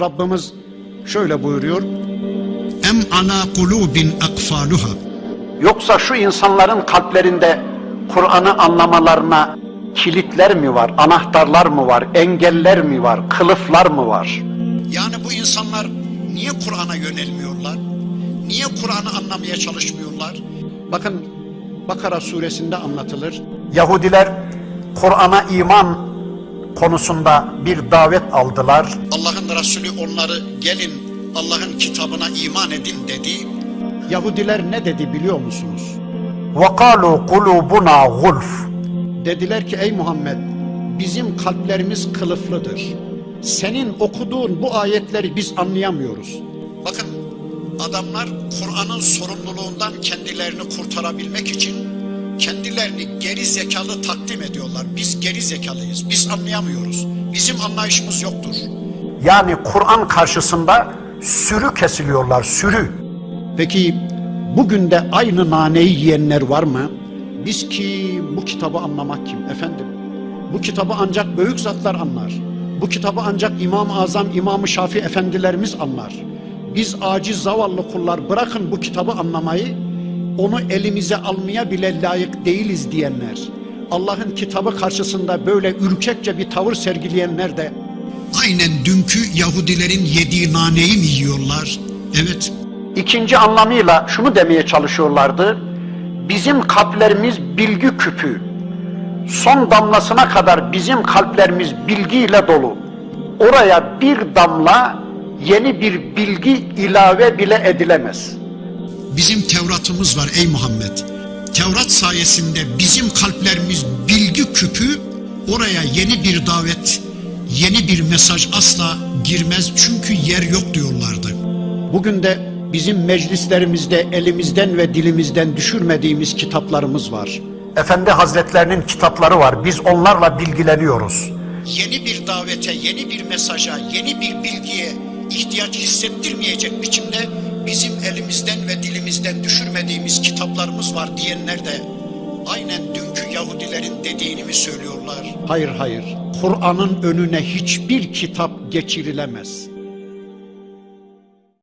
Rabbimiz şöyle buyuruyor. Em ala kulubin akfaluha. Yoksa şu insanların kalplerinde Kur'an'ı anlamalarına kilitler mi var, anahtarlar mı var, engeller mi var, kılıflar mı var? Yani bu insanlar niye Kur'an'a yönelmiyorlar? Niye Kur'an'ı anlamaya çalışmıyorlar? Bakın Bakara suresinde anlatılır. Yahudiler Kur'an'a iman konusunda bir davet aldılar. Allah'ın Resulü onları gelin Allah'ın kitabına iman edin dedi. Yahudiler ne dedi biliyor musunuz? وَقَالُوا قُلُوبُنَا غُلْفٌ Dediler ki ey Muhammed bizim kalplerimiz kılıflıdır. Senin okuduğun bu ayetleri biz anlayamıyoruz. Bakın adamlar Kur'an'ın sorumluluğundan kendilerini kurtarabilmek için kendilerini geri zekalı takdim ediyorlar. Biz geri zekalıyız. Biz anlayamıyoruz. Bizim anlayışımız yoktur. Yani Kur'an karşısında sürü kesiliyorlar, sürü. Peki bugün de aynı naneyi yiyenler var mı? Biz ki bu kitabı anlamak kim efendim? Bu kitabı ancak büyük zatlar anlar. Bu kitabı ancak İmam-ı Azam, İmam-ı Şafi efendilerimiz anlar. Biz aciz zavallı kullar bırakın bu kitabı anlamayı, onu elimize almaya bile layık değiliz diyenler. Allah'ın kitabı karşısında böyle ürkekçe bir tavır sergileyenler de Aynen dünkü Yahudilerin yediği naneyi mi yiyorlar? Evet. İkinci anlamıyla şunu demeye çalışıyorlardı. Bizim kalplerimiz bilgi küpü. Son damlasına kadar bizim kalplerimiz bilgiyle dolu. Oraya bir damla yeni bir bilgi ilave bile edilemez. Bizim Tevrat'ımız var ey Muhammed. Tevrat sayesinde bizim kalplerimiz bilgi küpü oraya yeni bir davet, yeni bir mesaj asla girmez çünkü yer yok diyorlardı. Bugün de bizim meclislerimizde elimizden ve dilimizden düşürmediğimiz kitaplarımız var. Efendi Hazretlerinin kitapları var. Biz onlarla bilgileniyoruz. Yeni bir davete, yeni bir mesaja, yeni bir bilgiye ihtiyaç hissettirmeyecek biçimde bizim ve dilimizden düşürmediğimiz kitaplarımız var diyenler de aynen dünkü Yahudilerin dediğini mi söylüyorlar? Hayır hayır. Kur'an'ın önüne hiçbir kitap geçirilemez.